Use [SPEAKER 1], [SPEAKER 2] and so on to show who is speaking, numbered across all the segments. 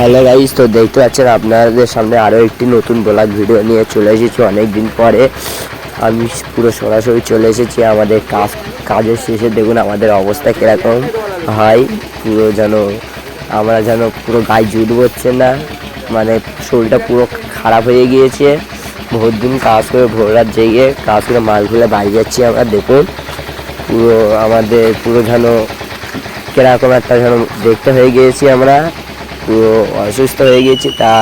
[SPEAKER 1] Hello guys, তো দেখতে পাচ্ছেন আপনাদের সামনে আরও একটি নতুন ব্লগ ভিডিও নিয়ে চলে এসেছি। অনেক দিন পরে আমি পুরো সরাসরি চলে এসেছি আমাদের কাজ কাজের শেষে। দেখুন আমাদের অবস্থা কীরকম। হয় পুরো যেন আমরা যেন পুরো গায়ে জুট হচ্ছে না। মানে শরীরটা পুরো খারাপ হয়ে গিয়েছে। ভোর দিন কাজ করে ভোর রাত জেগে কাজ করে মাল খুলে বাড়ি যাচ্ছি আমরা। দেখুন, পুরো আমাদের পুরো যেন কীরকম একটা যেন দেখতে হয়ে গিয়েছি আমরা। পুরো অসুস্থ হয়ে গেছি, তা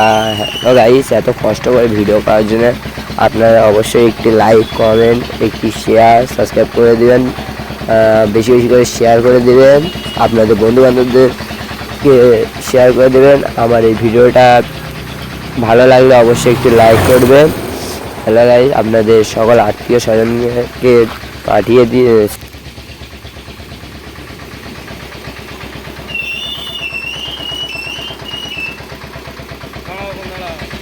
[SPEAKER 1] গাইস এত কষ্ট করে ভিডিও করার জন্য আপনারা অবশ্যই একটি লাইক কমেন্ট একটি শেয়ার সাবস্ক্রাইব করে দেবেন বেশি বেশি করে শেয়ার করে দেবেন, আপনাদের বন্ধু বান্ধবদেরকে শেয়ার করে দেবেন, আমার এই ভিডিওটা ভালো লাগলে অবশ্যই একটি লাইক করবেন। হ্যালো গাইস আপনাদের সকল আত্মীয় স্বজনকে পাঠিয়ে দিয়ে ধন্যবাদ